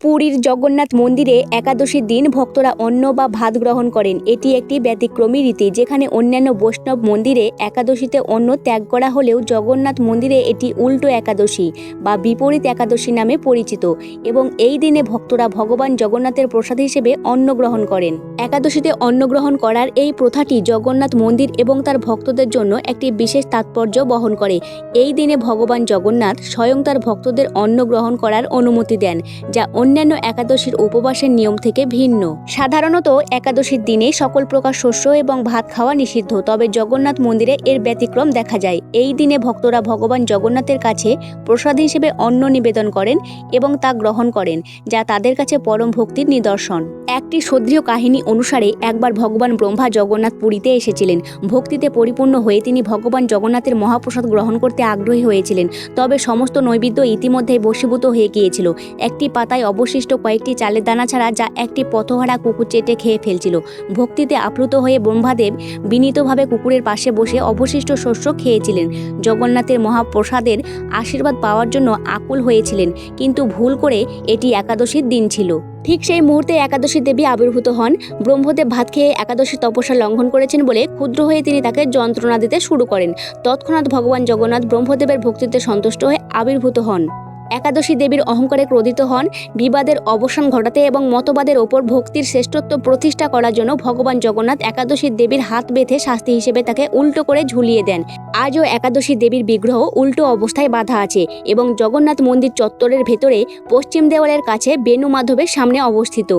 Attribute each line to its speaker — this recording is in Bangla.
Speaker 1: পুরীর জগন্নাথ মন্দিরে একাদশীর দিন ভক্তরা অন্ন বা ভাত গ্রহণ করেন। এটি একটি ব্যতিক্রমী রীতি, যেখানে অন্যান্য বৈষ্ণব মন্দিরে একাদশীতে অন্ন ত্যাগ করা হলেও জগন্নাথ মন্দিরে এটি উল্টো একাদশী বা বিপরীত একাদশী নামে পরিচিত এবং এই দিনে ভক্তরা ভগবান জগন্নাথের প্রসাদ হিসেবে অন্ন গ্রহণ করেন। একাদশীতে অন্ন গ্রহণ করার এই প্রথাটি জগন্নাথ মন্দির এবং তার ভক্তদের জন্য একটি বিশেষ তাৎপর্য বহন করে। এই দিনে ভগবান জগন্নাথ স্বয়ং তার ভক্তদের অন্ন গ্রহণ করার অনুমতি দেন, যা অন্যান্য একাদশীর উপবাসের নিয়ম থেকে ভিন্ন। সাধারণত একাদশীর দিনে সকল প্রকার শস্য এবং ভাত খাওয়া নিষিদ্ধ, তবে জগন্নাথ মন্দিরে এর ব্যতিক্রম দেখা যায়। এই দিনে ভক্তরা ভগবান জগন্নাথের কাছে প্রসাদ হিসেবে অন্ন নিবেদন করেন এবং তা গ্রহণ করেন, যা তাদের কাছে পরম ভক্তির নিদর্শন। একটি সদৃয় কাহিনী অনুসারে একবার ভগবান ব্রহ্মা জগন্নাথ পুরীতে এসেছিলেন। ভক্তিতে পরিপূর্ণ হয়ে তিনি ভগবান জগন্নাথের মহাপ্রসাদ গ্রহণ করতে আগ্রহী হয়েছিলেন। তবে সমস্ত নৈবেদ্য ইতিমধ্যে বশীভূত হয়ে গিয়েছিল। একটি পাতায় অবশিষ্ট কয়েকটি চালের দানা ছাড়া যা একটি পথহারা কুকুর চেটে খেয়ে ফেলছিল। ভক্তিতে আপ্লুত হয়ে ব্রহ্মাদেব বিনীতভাবে কুকুরের পাশে বসে অবশিষ্ট শস্য খেয়েছিলেন। জগন্নাথের মহাপ্রসাদের আশীর্বাদ পাওয়ার জন্য আকুল হয়েছিলেন, কিন্তু ভুল করে এটি একাদশীর দিন ছিল। ঠিক সেই মুহূর্তে একাদশী দেবী আবির্ভূত হন। ব্রহ্মদেব ভাত খেয়ে একাদশী তপস্যা লঙ্ঘন করেছেন বলে ক্ষুদ্র হয়ে তিনি তাকে যন্ত্রণা দিতে শুরু করেন। তৎক্ষণাৎ ভগবান জগন্নাথ ব্রহ্মদেবের ভক্তিতে সন্তুষ্ট হয়ে আবির্ভূত হন। একাদশী দেবীর অহংকারে ক্রোধিত হন, বিবাদের অবসান ঘটাতে এবং মতবাদের ওপর ভক্তির শ্রেষ্ঠত্ব প্রতিষ্ঠা করার জন্য ভগবান জগন্নাথ একাদশী দেবীর হাত বেঁধে শাস্তি হিসেবে তাকে উল্টো করে ঝুলিয়ে দেন। আজও একাদশী দেবীর বিগ্রহ উল্টো অবস্থায় বাধা আছে এবং জগন্নাথ মন্দির চত্বরের ভেতরে পশ্চিম দেওয়ালের কাছে বেণু মাধবের সামনে অবস্থিত।